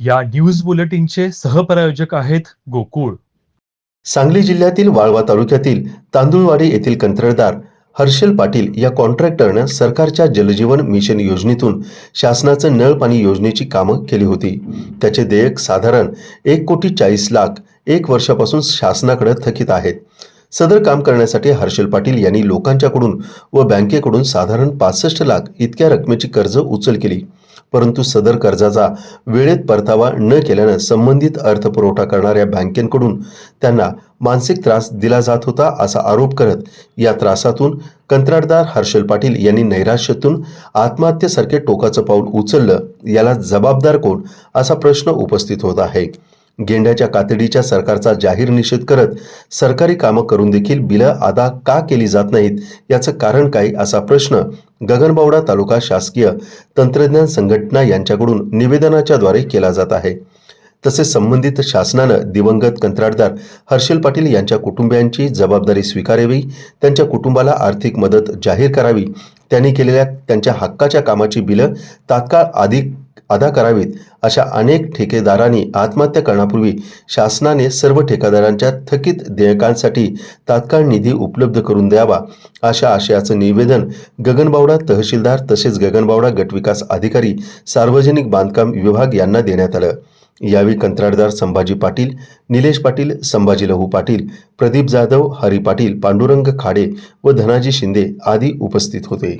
या न्यूज बुलेटिनचे सहप्रायोजक आहेत गोकुळ. सांगली जिल्ह्यातील वाळवा तालुक्यातील तांदुळवाडी येथील कंत्राटदार हर्षल पाटील या कॉन्ट्रॅक्टरनं सरकारच्या जलजीवन मिशन योजनेतून शासनाचं नळ पाणी योजनेची कामं केली होती. त्याचे देयक साधारण एक कोटी चाळीस लाख एक वर्षापासून शासनाकडे थकीत आहेत. सदर काम करण्यासाठी हर्षल पाटील यांनी लोकांच्याकडून व बँकेकडून साधारण पासष्ट लाख इतक्या रकमेची कर्ज उचल केली. परंतु सदर कर्जाचा वेळेत परतावा न केल्यानं संबंधित अर्थपुरवठा करणाऱ्या बँकेकडून त्यांना मानसिक त्रास दिला जात होता असा आरोप करत या त्रासातून कंत्राटदार हर्षल पाटील यांनी नैराश्यातून आत्महत्येसारखे टोकाचं पाऊल उचललं याला जबाबदार कोण असा प्रश्न उपस्थित होत आहे. गेंड्याच्या कातडीच्या सरकारचा जाहीर निषेध करत सरकारी कामं करून देखील बिलं अदा का केली जात नाहीत याचं कारण काय असा प्रश्न गगनबावडा तालुका शासकीय तंत्रज्ञान संघटना यांच्याकडून निवेदनाच्याद्वारे केला जात आहे. तसेच संबंधित शासनानं दिवंगत कंत्राटदार हर्षल पाटील यांच्या कुटुंबियांची जबाबदारी स्वीकारावी त्यांच्या कुटुंबाला आर्थिक मदत जाहीर करावी त्यांनी केलेल्या त्यांच्या हक्काच्या कामाची बिलं तात्काळ अधिक अदा करावीत. अशा अनेक ठेकेदारांनी आत्महत्या करण्यापूर्वी शासनाने सर्व ठेकेदारांच्या थकीत देयकांसाठी तात्काळ निधी उपलब्ध करून द्यावा अशा आशयाचं निवेदन गगनबावडा तहसीलदार तसेच गगनबावडा गटविकास अधिकारी सार्वजनिक बांधकाम विभाग यांना देण्यात आलं. यावेळी कंत्राटदार संभाजी पाटील निलेश पाटील संभाजी लहू पाटील प्रदीप जाधव हरी पाटील पांडुरंग खाडे व धनाजी शिंदे आदी उपस्थित होते.